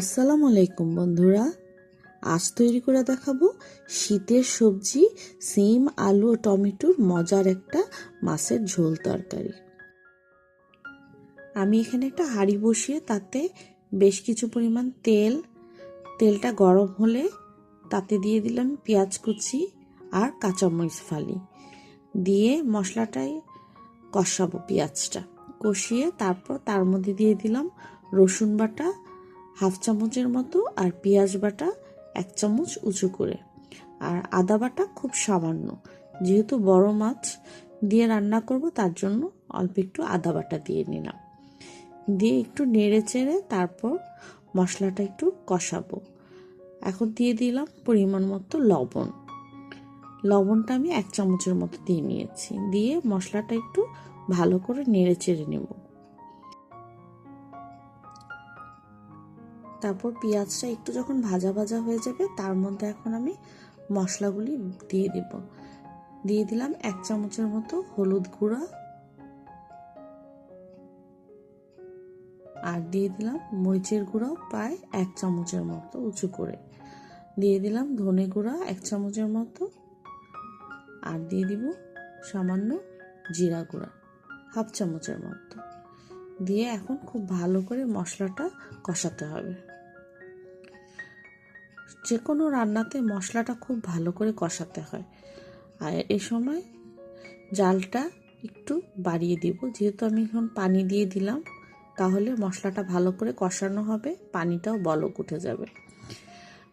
আসসালামু আলাইকুম বন্ধুরা। আজ তৈরি করে দেখাবো শীতের সবজি, সিম, আলু ও টমেটোর মজার একটা মাছের ঝোল তরকারি। আমি এখানে একটা হাঁড়ি বসিয়ে তাতে বেশ কিছু পরিমাণ তেল, তেলটা গরম হলে তাতে দিয়ে দিলাম পেঁয়াজ কুচি আর কাঁচামরিচ ফালি। দিয়ে মশলাটাই কষাবো পেঁয়াজটা। কষিয়ে তারপর তার মধ্যে দিয়ে দিলাম রসুন বাটা হাফ চামচের মতো আর পেঁয়াজ বাটা এক চামচ উঁচু করে। আর আদা বাটা খুব সামান্য। যেহেতু বড় মাছ দিয়ে রান্না করব, তার জন্য অল্প একটু আদা বাটা দিয়ে নিলাম। দিয়ে একটু নেড়ে চেড়ে তারপর মশলাটা একটু কষাবো। এখন দিয়ে দিলাম পরিমাণ মতো লবণ। লবণটা আমি এক চামচের মতো দিয়ে নিয়েছি। দিয়ে মশলাটা একটু ভালো করে নেড়ে চেড়ে নেব। তারপর পেঁয়াজটা একটু যখন ভাজা ভাজা হয়ে যাবে, তার মধ্যে এখন আমি মশলাগুলি দিয়ে দেব। দিয়ে দিলাম এক চামচের মতো হলুদ গুঁড়া। আর দিয়ে দিলাম মরিচের গুঁড়াও প্রায় এক চামচের মতো উঁচু করে। দিয়ে দিলাম ধনে গুঁড়া এক চামচের মতো। আর দিয়ে দিব সামান্য জিরা গুঁড়া হাফ চামচের মতো। দিয়ে এখন খুব ভালো করে মশলাটা কষাতে হবে। যে কোনো রান্নাতে মশলাটা খুব ভালো করে কষাতে হয়। আর এ সময় জালটা একটু বাড়িয়ে দিব। যেহেতু আমি এখন পানি দিয়ে দিলাম, তাহলে মশলাটা ভালো করে কষানো হবে, পানিটাও বলক উঠে যাবে।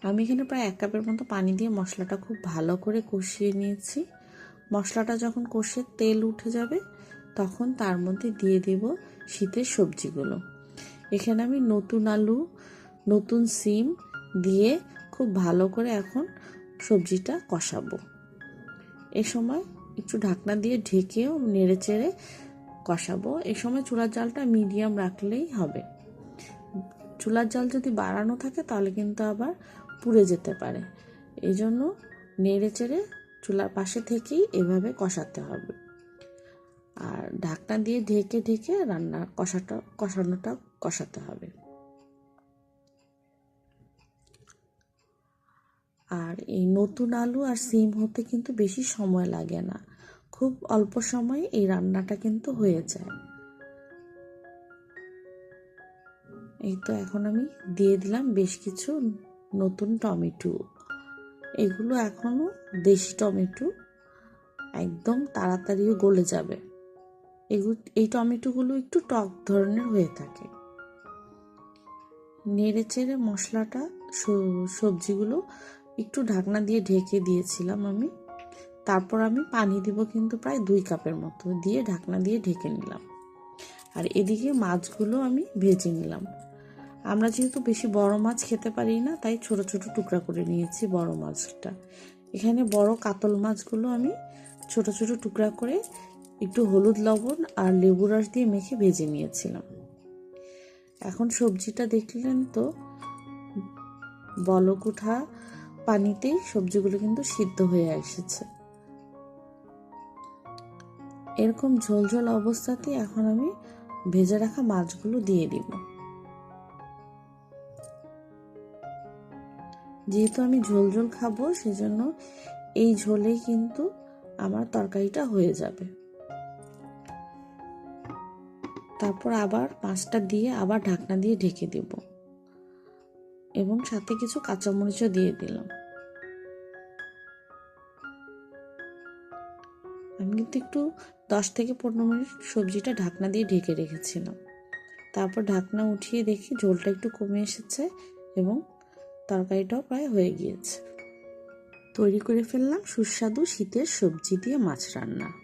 আমি এখানে প্রায় এক কাপের মতো পানি দিয়ে মশলাটা খুব ভালো করে কষিয়ে নিয়েছি। মশলাটা যখন কষে তেল উঠে যাবে, তখন তার মধ্যে দিয়ে দেব শীতের সবজিগুলো। এখানে আমি নতুন আলু, নতুন সিম দিয়ে খুব ভালো করে এখন সবজিটা কষাবো। এ সময় একটু ঢাকনা দিয়ে ঢেকেও নেড়ে চেড়ে কষাবো। এ সময় চুলার জালটা মিডিয়াম রাখলেই হবে। চুলার জাল যদি বাড়ানো থাকে তাহলে কিন্তু আবার পুড়ে যেতে পারে। এই জন্য নেড়ে চেড়ে চুলার পাশে থেকেই এভাবে কষাতে হবে। আর ঢাকনা দিয়ে ঢেকে ঢেকে রান্না কষাটা কষানোটা কষাতে হবে। আর এই নতুন আলু আর সিম হতে কিন্তু বেশি সময় লাগে না। খুব অল্প সময়ে এই রান্নাটা কিন্তু হয়ে যায়। এই তো এখন আমি দিয়ে দিলাম বেশ কিছু নতুন টমেটো। এগুলো এখনও দেশি টমেটো। একদম তাড়াতাড়িও গলে যাবে। এগুলো এই টমেটোগুলো একটু টক ধরনের হয়ে থাকে। নেড়ে চেড়ে মশলাটা সবজিগুলো একটু ঢাকনা দিয়ে ঢেকে দিয়েছিলাম আমি। তারপর আমি পানি দিব কিন্তু প্রায় দুই কাপের মতো দিয়ে ঢাকনা দিয়ে ঢেকে নিলাম। আর এদিকে মাছগুলো আমি ভেজে নিলাম। আমরা যেহেতু বেশি বড় মাছ খেতে পারি না, তাই ছোট ছোট টুকরা করে নিয়েছি বড় মাছটা। এখানে বড় কাতল মাছগুলো আমি ছোট ছোট টুকরা করে একটু হলুদ লবণ আর লেবু রস দিয়ে মেখে ভেজে নিয়েছিলাম। এখন সবজিটা দেখলেন তো? বলক উঠা পানিতেই সবজিগুলো কিন্তু সিদ্ধ হয়ে এসেছে। এরকম ঝোলঝোল অবস্থাতে এখন আমি ভেজে রাখা মাছগুলো দিয়ে দিব। যেহেতু আমি ঝোল ঝোল খাব, সেজন্য এই ঝোলেই কিন্তু আমার তরকারিটা হয়ে যাবে। তারপর আবার মাছটা দিয়ে আবার ঢাকনা দিয়ে ঢেকে দেব। এবং সাথে কিছু কাঁচামরিচও দিয়ে দিলাম। আমি কিন্তু একটু দশ থেকে পনেরো মিনিট সবজিটা ঢাকনা দিয়ে ঢেকে রেখেছিলাম। তারপর ঢাকনা উঠিয়ে দেখি ঝোলটা একটু কমে এসেছে এবং তরকারিটাও প্রায় হয়ে গিয়েছে। তৈরি করে ফেললাম সুস্বাদু শীতের সবজি দিয়ে মাছ রান্না।